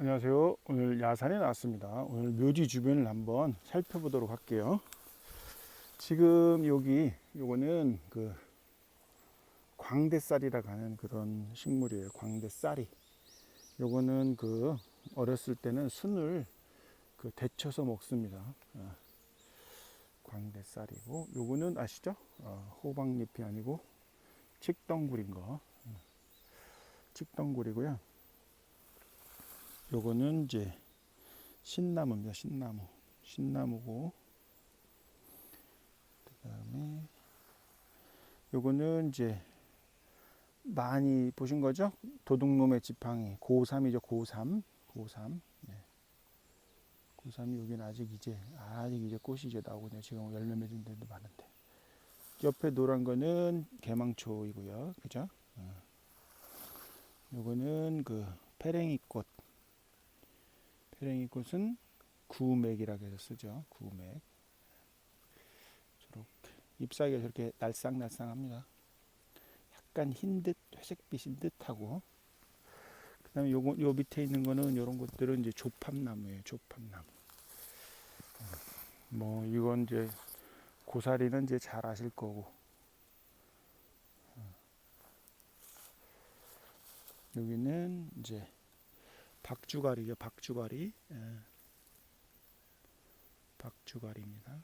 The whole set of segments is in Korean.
안녕하세요. 오늘 야산에 나왔습니다. 오늘 묘지 주변을 한번 살펴보도록 할게요. 지금 여기 요거는 그 광대쌀이라고 하는 그런 식물이에요. 광대쌀이. 요거는 그 어렸을 때는 순을 그 데쳐서 먹습니다. 어, 광대쌀이고 요거는 아시죠? 어, 호박잎이 아니고 칡덩굴인 거. 음, 칡덩굴이고요. 요거는 이제 신나무입니다. 신나무. 신나무고 그 다음에 요거는 이제 많이 보신 거죠? 도둑놈의 지팡이 고3이죠. 고3. 고3. 네. 고3이 여기는 아직 이제 아직 이제 꽃이 이제 나오거든요. 지금 열매 맺은 데도 많은데. 옆에 노란 거는 개망초이고요. 그죠? 어. 요거는 그 페랭이꽃 페랭이꽃은 구맥이라고 해서 쓰죠. 구맥. 저렇게 잎사귀가 저렇게 날쌍날쌍합니다. 약간 흰 듯 회색빛인 듯하고 그다음에 요거 요 밑에 있는 거는 요런 것들은 이제 조팝나무예요. 조팝나무. 뭐 이건 이제 고사리는 이제 잘 아실 거고 여기는 이제 박주가리죠. 박주가리. 예. 박주가리입니다.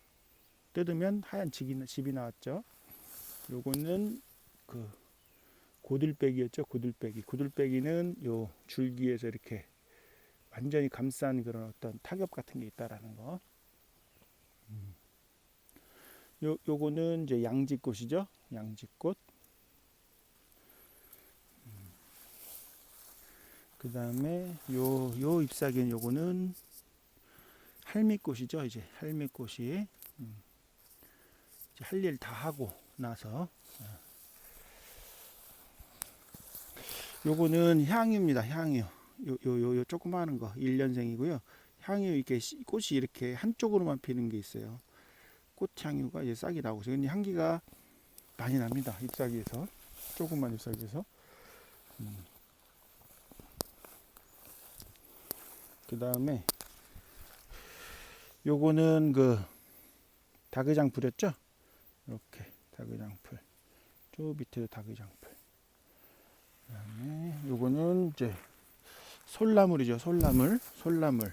뜯으면 하얀 집이, 집이 나왔죠. 요거는 그 고들빼기였죠. 고들빼기. 고들빼기는 요 줄기에서 이렇게 완전히 감싼 그런 어떤 타겹 같은 게 있다라는 거. 음. 요 요거는 이제 양지꽃이죠. 양지꽃. 그 다음에 요, 요 잎사귀는 요거는 할미꽃이죠. 이제 할미꽃이 음, 할일 다 하고 나서 어. 요거는 향유입니다. 향유. 요, 요, 요, 요 조그마한 거 1년생이고요. 향유 이렇게 씨- 꽃이 이렇게 한쪽으로만 피는 게 있어요. 꽃향유가 이제 싹이 나오고 근데 향기가 많이 납니다. 잎사귀에서 조그만 잎사귀에서. 음. 그 다음에 요거는 그 다그장 풀이었죠? 이렇게 다그장 풀. 저 밑에도 다그장 풀. 그 다음에 요거는 이제 솔나물이죠. 솔나물. 솔나물.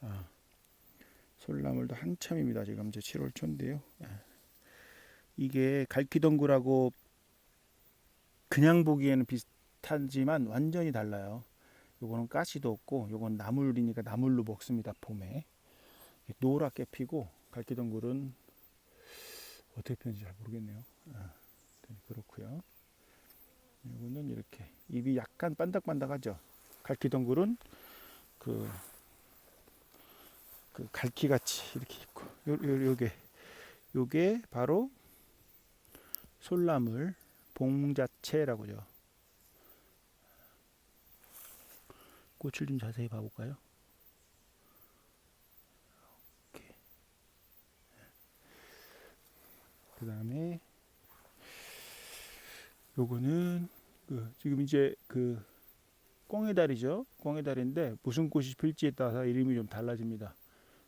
어. 솔나물도 한참입니다. 지금 이제 7월 초인데요. 예. 이게 갈퀴덩굴하고 그냥 보기에는 비슷하지만 완전히 달라요. 요거는 가시도 없고 요건 나물이니까 나물로 먹습니다 봄에. 노랗게 피고 갈기덩굴은 어떻게 피는지 잘 모르겠네요. 아, 네, 그렇고요. 요거는 이렇게 입이 약간 반닥반닥하죠. 갈기덩굴은 그, 그 갈퀴같이 이렇게 있고 요, 요, 요게 요게 바로 솔나물 봉자채라고 죠 꽃을 좀 자세히 봐볼까요? 이렇게. 그 다음에 요거는 그 지금 이제 그 꽁의다리죠. 꽁의다리인데 무슨 꽃이 필지에 따라서 이름이 좀 달라집니다.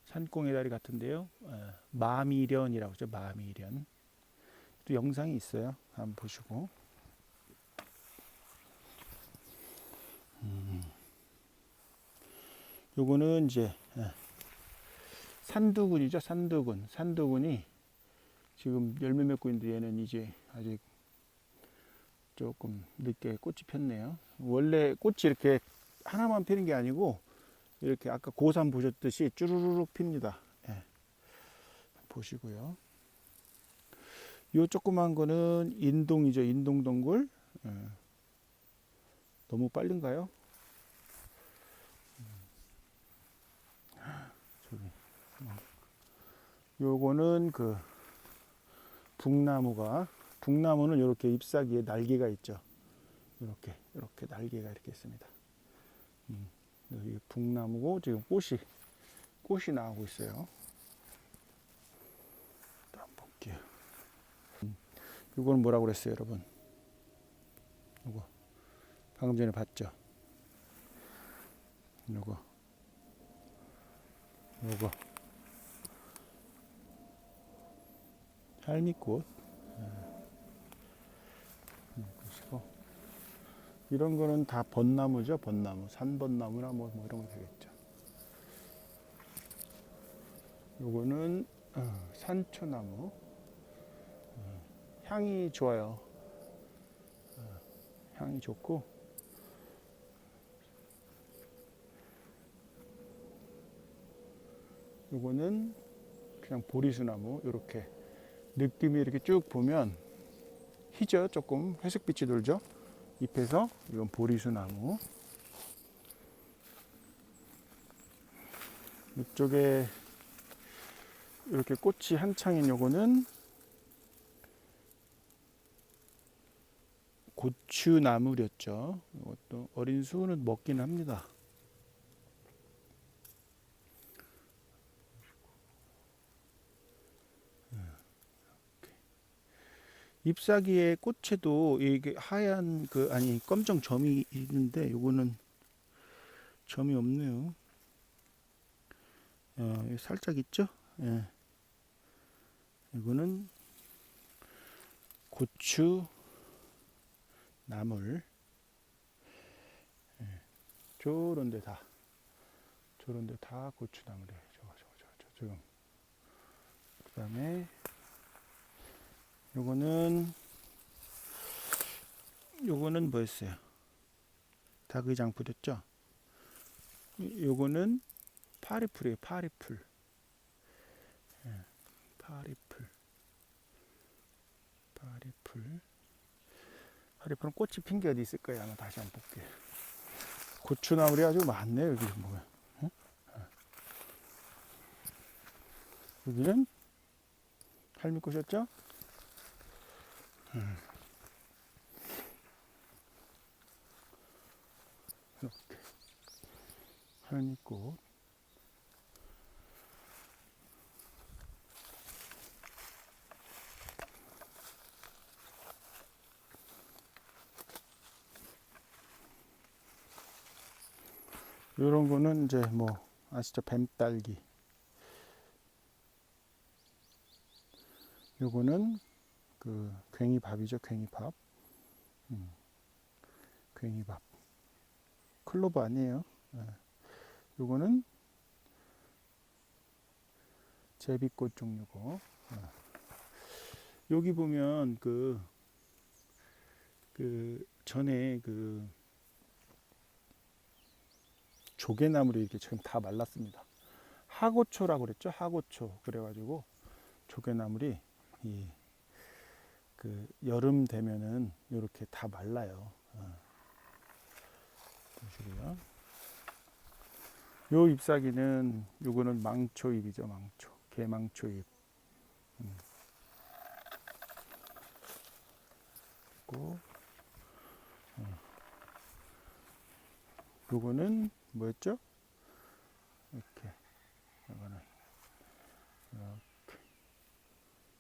산꽁의다리 같은데요. 어, 마미련이라고 하죠. 마미련. 또 영상이 있어요. 한번 보시고. 요거는 이제 예, 산두군이죠. 산두군. 산두군이 지금 열매 맺고 있는데 얘는 이제 아직 조금 늦게 꽃이 폈네요. 원래 꽃이 이렇게 하나만 피는 게 아니고 이렇게 아까 고산 보셨듯이 쭈루루룩 핍니다. 예. 보시고요. 요 조그만 거는 인동이죠. 인동 동굴. 예. 너무 빠른가요? 요거는 그 북나무가 북나무는 이렇게 잎사귀에 날개가 있죠. 이렇게 이렇게 날개가 이렇게 있습니다. 음, 여기 북나무고 지금 꽃이 꽃이 나오고 있어요. 또 한번 볼게요. 음, 이거는 뭐라고 그랬어요, 여러분? 이거 방금 전에 봤죠? 요거 요거 할미꽃. 보시고 이런 거는 다 벚나무죠 벚나무. 산벚나무나 뭐, 뭐 이런 거 되겠죠. 요거는 어, 산초나무. 어, 향이 좋아요. 어, 향이 좋고. 요거는 그냥 보리수나무 이렇게 느낌이 이렇게 쭉 보면 희죠? 조금 회색빛이 돌죠? 잎에서 이건 보리수 나무. 이쪽에 이렇게 꽃이 한창인 요거는 고추나물이었죠. 이것도 어린 수는 먹긴 합니다 잎사귀의 꽃에도 이게 하얀 그 아니 검정 점이 있는데 요거는 점이 없네요. 어, 살짝 있죠? 예. 이거는 고추 나물 예. 저런데 다 저런데 다 고추 나물이에요. 저거 저거 저거 지금 그다음에 요거는 요거는 뭐였어요? 닭의장 뿌렸죠? 요거는 파리풀이에요. 파리풀. 예, 파리풀. 파리풀. 파리풀은 꽃이 핀 게 어디 있을 거예요. 아마 다시 한번 볼게요. 고추나물이 아주 많네요. 여기? 응? 예. 여기는 할미꽃이었죠? 이렇게. 할미꽃 이런 거는 이제 뭐 아시죠? 뱀딸기. 요거는 그 괭이밥이죠 괭이밥. 음. 괭이밥. 클로버 아니에요. 예. 요거는 제비꽃 종류고. 예. 여기 보면 그, 그 전에 그 조개나물이 이렇게 지금 다 말랐습니다. 하고초라고 그랬죠? 하고초. 그래가지고 조개나물이 이 그 여름 되면은 이렇게 다 말라요. 어. 보시고요. 요 잎사귀는 요거는 망초잎이죠, 망초. 개망초잎. 음. 그리고 어. 요거는 뭐였죠? 이렇게 요거는 이렇게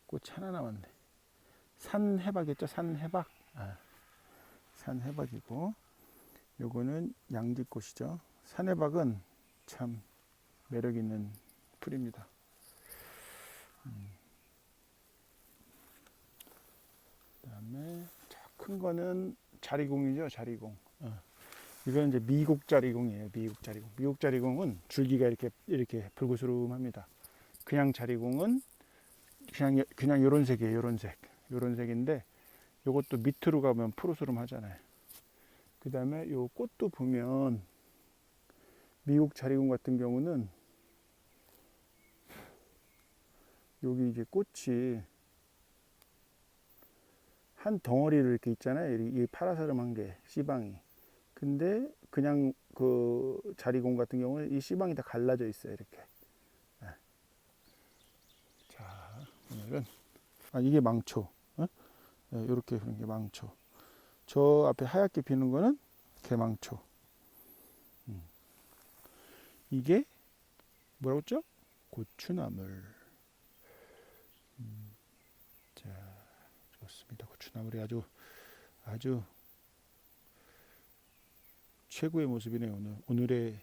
꽃이 하나 남았네. 산해박이었죠. 산해박. 아, 산해박이고 요거는 양지꽃이죠. 산해박은 참 매력 있는 풀입니다. 음. 그다음에 큰 거는 자리공이죠 자리공. 어. 이건 이제 미국 자리공이에요 미국 자리공. 미국 자리공은 줄기가 이렇게 이렇게 붉으스름합니다. 그냥 자리공은 그냥 그냥 요런 색이에요 요런 색 요런 색인데 요것도 밑으로 가면 푸르스름 하잖아요. 그 다음에 요 꽃도 보면 미국 자리공 같은 경우는 여기 이제 꽃이 한 덩어리를 이렇게 있잖아요. 이 파라사름한 게 씨방이. 근데 그냥 그 자리공 같은 경우는 이 씨방이 다 갈라져 있어요. 이렇게. 네. 자, 오늘은 아 이게 망초. 이렇게 그런 게 망초. 저 앞에 하얗게 피는 거는 개망초. 음. 이게 뭐라고 했죠? 고추나물. 음. 자, 좋습니다. 고추나물이 아주 아주 최고의 모습이네요. 오늘 오늘의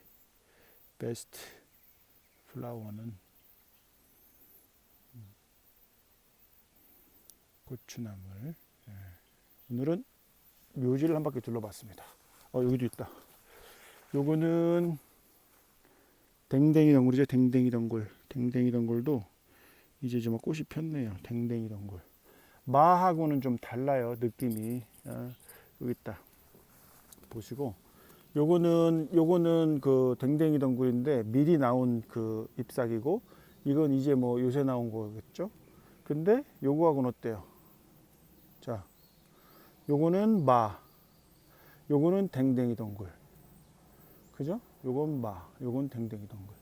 베스트 플라워는 고추나물. 예. 오늘은 묘지를 한 바퀴 둘러봤습니다. 어, 여기도 있다. 요거는 댕댕이 덩굴이죠. 댕댕이 덩굴. 댕댕이 덩굴도 이제 좀 꽃이 폈네요. 댕댕이 덩굴. 마하고는 좀 달라요. 느낌이. 어, 여기 있다. 보시고 요거는 요거는 그 댕댕이 덩굴인데 미리 나온 그 잎사귀고 이건 이제 뭐 요새 나온 거겠죠. 근데 요거하고는 어때요? 자, 요거는 마, 요거는 댕댕이 덩굴. 그죠? 요건 마, 요건 댕댕이 덩굴.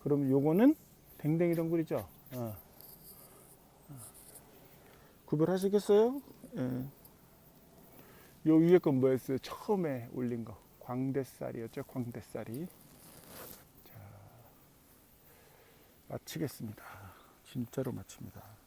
그럼 요거는 댕댕이 덩굴이죠? 어. 어. 구별하시겠어요? 예. 요 위에 건 뭐였어요? 처음에 올린 거. 광대살이었죠? 광대살이. 자, 마치겠습니다. 진짜로 마칩니다.